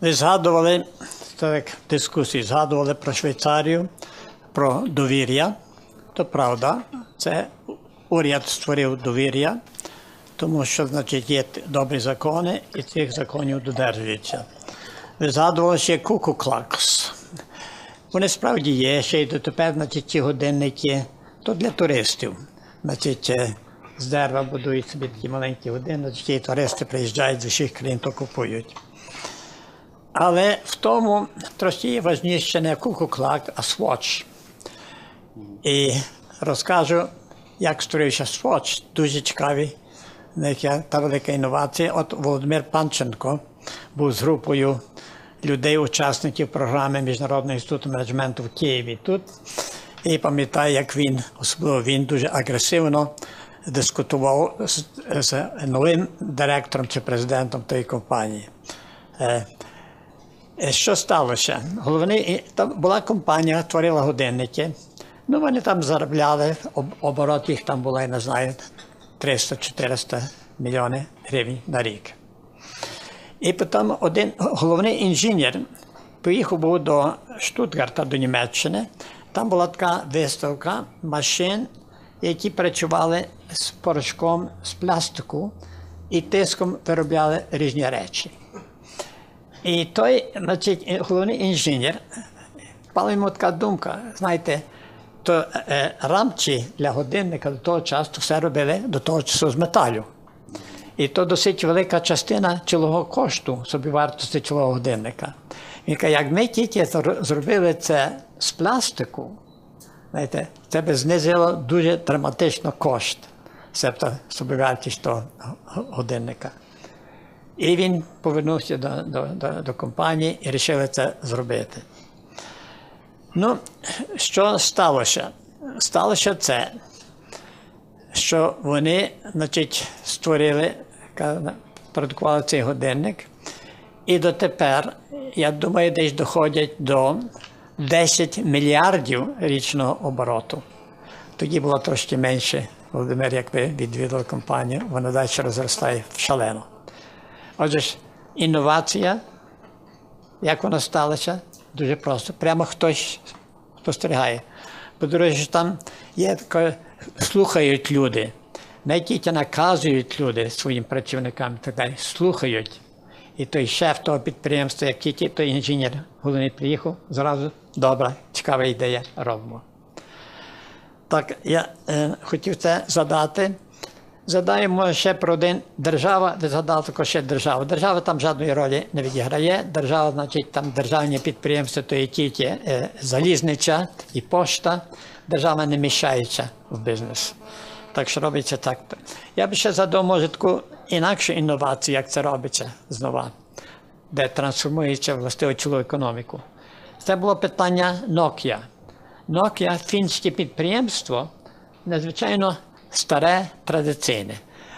Ви згадували так, дискусії, згадували про Швейцарію, про довір'я. То правда, це уряд створив довір'я, тому що значить, є добрі закони і цих законів додержуються. Ви згадували ще куку-клакс. Вони справді є, ще й дотепер, значить, ті годинники, то для туристів. Значить, е, з дерева будують собі такі маленькі і туристи приїжджають з усіх країн, то купують. Але в тому трошки важніше не куку-клак, а сводч. І розкажу, як створився сводч. Дуже цікавий, та велика інновація. От Володимир Панченко був з групою людей, учасників програми Міжнародного інституту менеджменту в Києві тут. І пам'ятаю, як він, особливо він дуже агресивно дискутував з, з новим директором чи президентом тої компанії. Е, Що сталося? Головний, там була компанія, творила годинники. Ну, вони там заробляли, оборот їх там було, я не знаю, 300-400 мільйонів гривень на рік. І потім один головний інженер поїхав був до Штутгарта, до Німеччини. Там була така виставка машин, які працювали з порошком з пластику і тиском виробляли різні речі. І той, значить, е, головний інженер, впала йому така думка, знаєте, то е, рамчі для годинника до того часу все робили до того часу з металю. І то досить велика частина цілого кошту собівартості цілого годинника. Він каже, як ми тільки зробили це з пластику, знаєте, це би знизило дуже драматично кошт, себто собівартість того годинника. І він повернувся до, до, до, до компанії і вирішили це зробити. Ну, що сталося? Сталося це, що вони, значить, створили, продукували цей годинник, і дотепер, я думаю, десь доходять до 10 мільярдів річного обороту. Тоді було трошки менше. Володимир, як ви відвідали компанію, вона далі розростає в шалено. Отже інновація, як вона сталася, дуже просто. Прямо хтось спостерігає. По-друге, там є слухають люди, не тільки наказують люди своїм працівникам так далі, слухають. І той шеф того підприємства, як тільки той інженер головний приїхав, зразу добра, цікава ідея, робимо. Так, я е, хотів це задати. Задаємо ще про один держава, ви згадали також ще держава. Держава там жодної ролі не відіграє. Держава, значить, там державні підприємства, то є тільки е, залізниця і пошта. Держава не мішається в бізнес. Так що робиться так. Я би ще задав, може, таку інакшу інновацію, як це робиться знову, де трансформується властиво цілу економіку. Це було питання Nokia. Nokia фінське підприємство, надзвичайно старе, традиційне.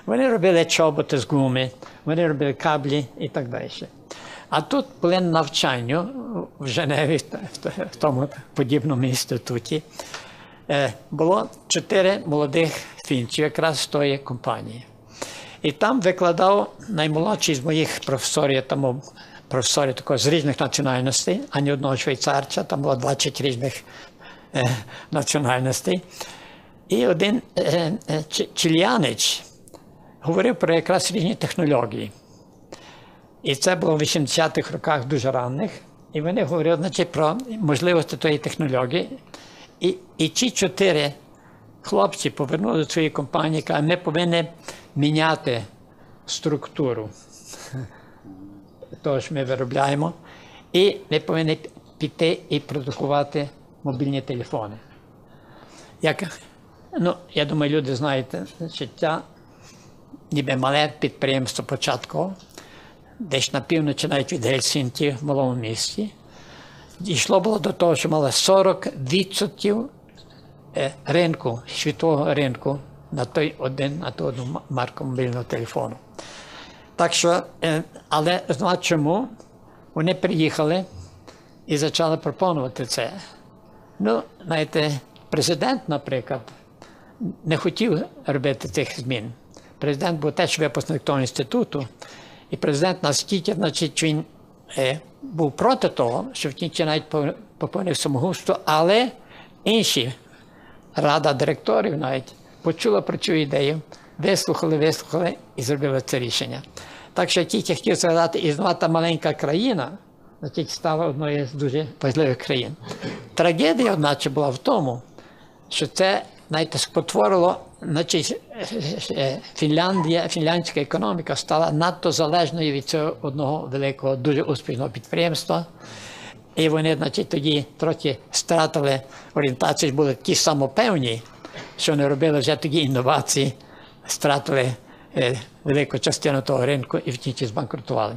Вони робили чоботи з гуми, вони робили каблі і так далі. А тут були навчання в Женеві, в тому подібному інституті. Е, Було чотири молодих фінців якраз з тої компанії. І там викладав наймолодший з моїх професорів, тому професорів такого з різних національностей, ані одного швейцарця, там було 20 різних е, національностей. І один е, е, чи- чиліянець говорив про якраз різні технології. І це було в 80-х роках дуже ранних. І вони говорили значить, про можливості тої технології. І, і ці чотири хлопці повернули до своєї компанії, кажуть, ми повинні міняти структуру того, що ми виробляємо, і ми повинні піти і продукувати мобільні телефони. Як, ну, я думаю, люди знають, значить, це ніби мале підприємство початково, десь на півночі, навіть від Гельсінкі, в малому місті. Дійшло було до того, що мало 40% е, ринку, світового ринку на той один, на ту одну марку мобільного телефону. Так що, е, але знову чому? Вони приїхали і почали пропонувати це. Ну, знаєте, президент, наприклад, не хотів робити цих змін. Президент був теж випускник того інституту, і президент наскільки, значить, він е, був проти того, що в кінці навіть поповнив самогубство, але інші рада директорів навіть почула про цю ідею, вислухали, вислухали і зробили це рішення. Так що тільки хотів сказати, існувала та маленька країна, значить, стала одною з дуже важливих країн. Трагедія, одначе, була в тому, що це знаєте, спотворило, значить, е, Фінляндія, фінляндська економіка стала надто залежною від цього одного великого, дуже успішного підприємства. І вони, значить, тоді трохи стратили орієнтацію, були ті самопевні, що не робили вже тоді інновації, стратили е, велику частину того ринку і в кінці збанкрутували.